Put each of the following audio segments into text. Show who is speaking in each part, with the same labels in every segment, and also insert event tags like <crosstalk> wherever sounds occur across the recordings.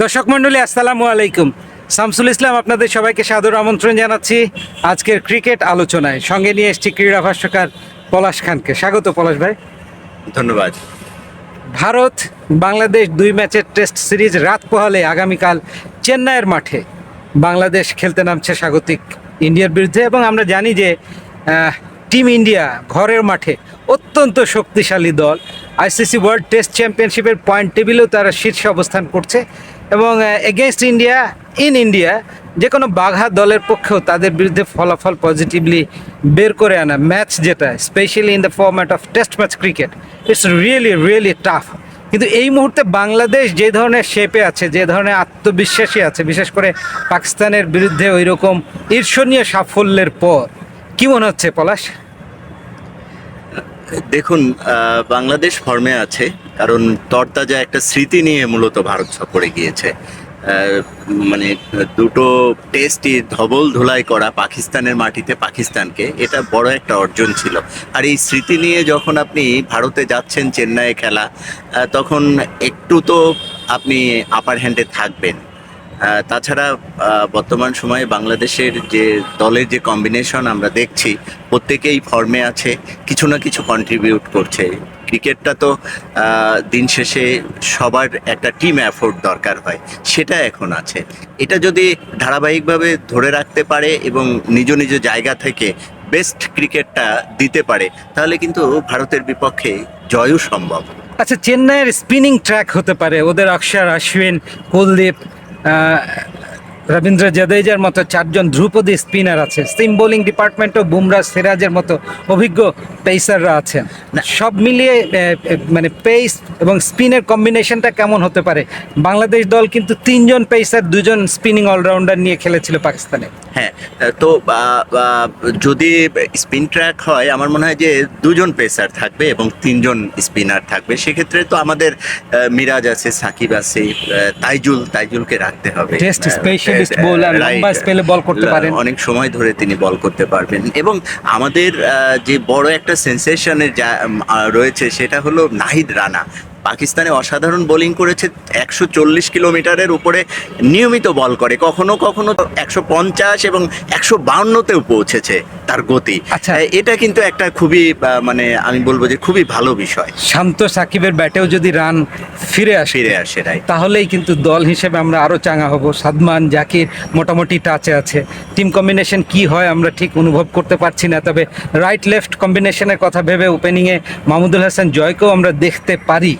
Speaker 1: দর্শক মণ্ডলী আসসালামু আলাইকুম। শামসুল ইসলাম আপনাদের সবাইকে সাদর আমন্ত্রণ জানাচ্ছি আজকের ক্রিকেট আলোচনায়। সঙ্গে নিয়ে এসছি ক্রীড়া ভাষ্যকার পলাশ খানকে। স্বাগত পলাশ ভাই।
Speaker 2: ধন্যবাদ।
Speaker 1: ভারত বাংলাদেশ দুই ম্যাচের টেস্ট সিরিজ রাত পোহালে আগামীকাল চেন্নাইয়ের মাঠে বাংলাদেশ খেলতে নামছে স্বাগতিক ইন্ডিয়ার বিরুদ্ধে এবং আমরা জানি যে টিম ইন্ডিয়া ঘরের মাঠে অত্যন্ত শক্তিশালী দল। আইসিসি ওয়ার্ল্ড টেস্ট চ্যাম্পিয়নশিপের পয়েন্ট টেবিলেও তারা শীর্ষে অবস্থান করছে। এবং এগেনস্ট ইন্ডিয়া ইন ইন্ডিয়া যে কোনো বাঘা দলের পক্ষেও তাদের বিরুদ্ধে ফলাফল পজিটিভলি বের করে আনা ম্যাচ যেটা specially in the format of test match cricket it's really really tough কিন্তু এই মুহূর্তে বাংলাদেশ যে ধরনের শেপে আছে, যে ধরনের আত্মবিশ্বাসী আছে, বিশেষ করে পাকিস্তানের বিরুদ্ধে ওই রকম ঈর্ষণীয় সাফল্যের পর, কী মনে হচ্ছে পলাশ?
Speaker 2: দেখুন বাংলাদেশ ফর্মে আছে, কারণ তরতাজা একটা স্মৃতি নিয়ে মূলত ভারত সফরে গিয়েছে। মানে দুটো টেস্টই ধবল ধুলাই করা পাকিস্তানের মাটিতে পাকিস্তানকে, এটা বড় একটা অর্জন ছিল। আর এই স্মৃতি নিয়ে যখন আপনি ভারতে যাচ্ছেন চেন্নাইয়ে খেলা তখন একটু তো আপনি আপার হ্যান্ডে থাকবেন। তাছাড়া বর্তমান সময়ে বাংলাদেশের যে দলের যে কম্বিনেশন আমরা দেখছি, প্রত্যেকেই ফর্মে আছে, কিছু না কিছু কন্ট্রিবিউট করছে। ক্রিকেটটা তো দিন শেষে সবার একটা টিম অ্যাফোর্ড দরকার হয়, সেটা এখন আছে। এটা যদি ধারাবাহিকভাবে ধরে রাখতে পারে এবং নিজ নিজ জায়গা থেকে বেস্ট ক্রিকেটটা দিতে পারে, তাহলে কিন্তু ভারতের বিপক্ষে জয়ও সম্ভব।
Speaker 1: আচ্ছা চেন্নাইয়ের স্পিনিং ট্র্যাক হতে পারে, ওদের অক্ষর অশ্বিন, কুলদীপ 呃 রবীন্দ্র জাদেজার মতো চারজন ধ্রুপদী স্পিনার আছে। সিম বোলিং ডিপার্টমেন্টও বুমরা সিরাজের মতো অভিজ্ঞ পেসাররা আছেন। সব মিলিয়ে মানে পেস এবং স্পিনের কম্বিনেশনটা কেমন হতে পারে? বাংলাদেশ দল কিন্তু তিনজন পেসার দুজন স্পিনিং অলরাউন্ডার নিয়ে খেলেছিল পাকিস্তানে।
Speaker 2: হ্যাঁ তো যদি স্পিন ট্র্যাক হয় আমার মনে হয় যে দুজন পেসার থাকবে এবং তিনজন স্পিনার থাকবে। সেক্ষেত্রে তো আমাদের মিরাজ আছে সাকিব আছে তাইজুল তাইজুলকে রাখতে হবে।
Speaker 1: Test
Speaker 2: আহ, বোলার
Speaker 1: লম্বা স্পেলে বল করতে পারেন।
Speaker 2: অনেক সময় ধরে তিনি বল করতে পারবেন। এবং আমাদের আহ, যে বড় একটা সেন্সেশনের যা রয়েছে সেটা হলো নাহিদ রানা। পাকিস্তানে অসাধারণ বোলিং করেছে একশো চল্লিশ কিলোমিটারের উপরে নিয়মিত বল করে। কখনো কখনো একশো পঞ্চাশ এবং একশো বাউন্নতেও পৌঁছেছে তার গতি।
Speaker 1: আচ্ছা।
Speaker 2: এটা কিন্তু একটা খুবই মানে আমি বলব যে খুবই ভালো বিষয়।
Speaker 1: শান্ত সাকিবের ব্যাটেও যদি রান ফিরে আসে
Speaker 2: ফিরে আসে রাই
Speaker 1: তাহলেই কিন্তু দল হিসেবে আমরা আরও চাঙা হব। সাদমান জাকির মোটামুটি টাচে আছে। টিম কম্বিনেশন কি হয় আমরা ঠিক অনুভব করতে পারছি না তবে রাইট লেফট কম্বিনেশনের কথা ভেবে ওপেনিংয়ে মাহমুদুল হাসান জয়কেও আমরা দেখতে পারি।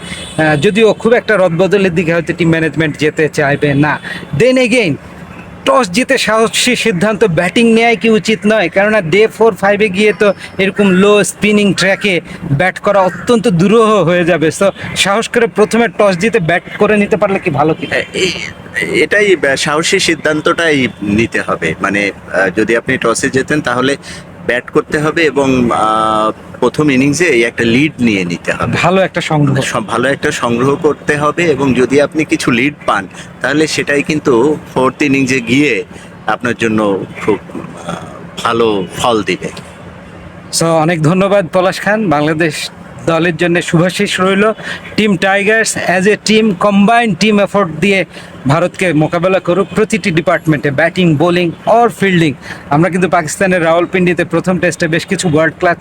Speaker 1: যদিও খুব একটা রদবদলের দিকে হয়তো টিম ম্যানেজমেন্ট যেতে চাইবে না। দেন এগেইন টস জিতে সাহসী সিদ্ধান্ত ব্যাটিং নেওয়াই কি উচিত নয়? কেননা ডে ফোর ফাইভে গিয়ে তো এরকম লো স্পিনিং ট্র্যাকে ব্যাট করা অত্যন্ত দুরূহ হয়ে যাবে। তো সাহস করে প্রথমে টস জিতে ব্যাট করে নিতে পারলে কি ভালো কি?
Speaker 2: এটাই সাহসী সিদ্ধান্তটাই নিতে হবে। মানে যদি আপনি টসে যেতেন তাহলে ব্যাট করতে হবে এবং প্রথম ইনিংসে একটা লিড নিয়ে নিতে হবে।
Speaker 1: ভালো একটা সংগ্রহ।
Speaker 2: ভালো একটা সংগ্রহ করতে হবে এবং যদি আপনি কিছু লিড পান তাহলে সেটাই কিন্তু ফোর্থ ইনিংসে গিয়ে আপনার জন্য খুব ভালো ফল দিবে।
Speaker 1: সো অনেক ধন্যবাদ পলাশ খান। বাংলাদেশ দলের জন্য শুভাশিস রইল। Team tigers as a team combined team effort দিয়ে ভারতকে মোকাবেলা করুক প্রতিটি ডিপার্টমেন্টে ব্যাটিং বোলিং অর ফিল্ডিং আমরা কিন্তু পাকিস্তানের রাওয়ালপিন্ডিতে প্রথম টেস্টে বেশ কিছু ওয়ার্ল্ড ক্লাস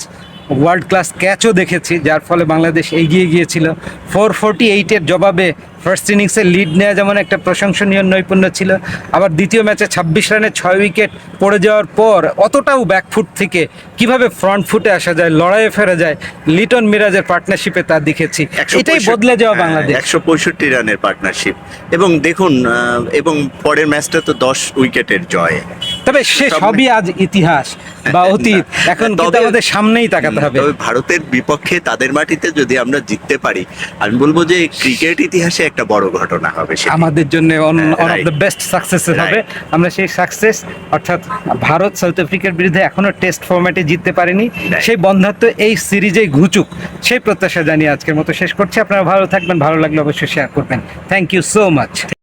Speaker 1: ওয়ার্ল্ড ক্লাস ক্যাচও দেখেছি যার ফলে বাংলাদেশ এগিয়ে গিয়েছিল। ফোর ফোরটি এইটের জবাবে ফার্স্ট ইনিংসে লিড নেওয়া যেমন একটা প্রশংসনীয় নৈপুণ্য ছিল আবার দ্বিতীয় ম্যাচে ছাব্বিশ রানে ছয় উইকেট পড়ে যাওয়ার পর অতটাও ব্যাকফুট থেকে কীভাবে ফ্রন্ট ফুটে আসা যায় লড়াইয়ে ফেরা যায় লিটন মিরাজের পার্টনারশিপে তা দেখেছি। এটাই বদলে যাওয়া বাংলাদেশ।
Speaker 2: একশো পঁয়ষট্টি রানের পার্টনারশিপ এবং দেখুন আহ, এবং পরের ম্যাচটা তো দশ উইকেটের জয়।
Speaker 1: তবে সে সবই আজ ইতিহাস বা <laughs> অতীত। এখন কিন্তু
Speaker 2: তবে-
Speaker 1: আমাদের সামনেই তাকাতে হবে।
Speaker 2: তবে ভারতের বিপক্ষে তাদের মাটিতে যদি আমরা জিততে পারি আমি বলব যে ক্রিকেট ইতিহাসে একটা বড় ঘটনা হবে।
Speaker 1: আমাদের জন্য
Speaker 2: হ্যাঁ,
Speaker 1: অফ দ্য বেস্ট সাকসেস হবে। আমরা সেই সাকসেস অর্থাৎ ভারত সাউথ আফ্রিকার বিরুদ্ধে এখনও টেস্ট ফরম্যাটে জিততে পারেনি। সেই বন্ধাত্ম এই সিরিজেই ঘুচুক সেই প্রত্যাশা জানিয়ে আজকের মতো শেষ করছি। আপনারা ভালো থাকবেন ভালো লাগলে অবশ্যই শেয়ার করবেন। Thank you so much